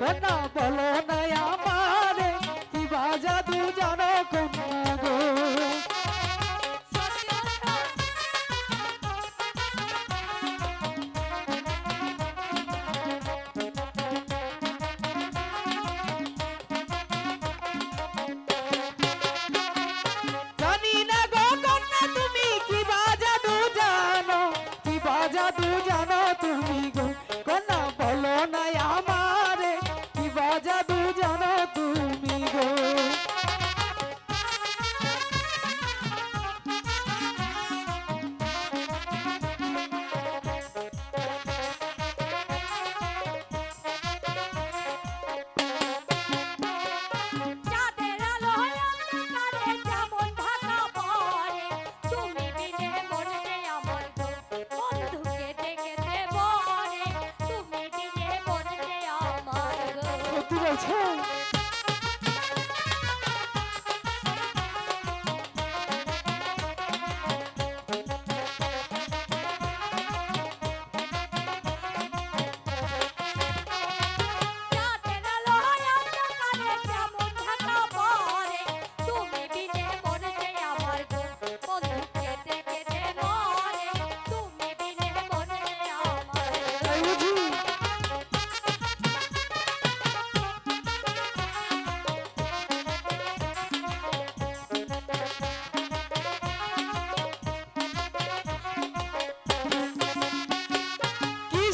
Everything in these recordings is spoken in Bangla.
কন্যা বলো না আমারে কি বা জাদু জানো কন্যা গো? জানি না তুমি সত্যি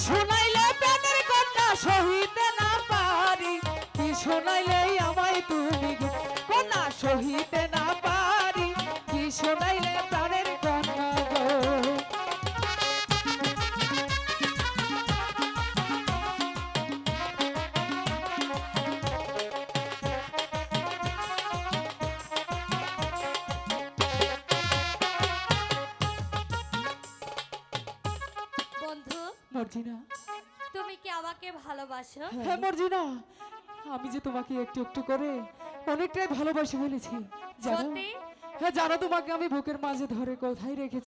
শুনাইলে প্রাণের কন্যা সহিতে না পারি। কি শুনাইলে আমায় তুমি কন্যা সহিতে না পারি। কি শুনাইলে বন্ধু। মর্জিনা। তুমি কি আমাকে ভালোবাসো? হ্যাঁ। মর্জিনা। আমি যে তোমাকে একটু একটু করে অনেকটাই ভালোবাসি ফেলেছি জানো? সত্যি? হ্যাঁ জানো তোমাকে আমি বুকের মাঝে ধরে কোথায় রেখেছি?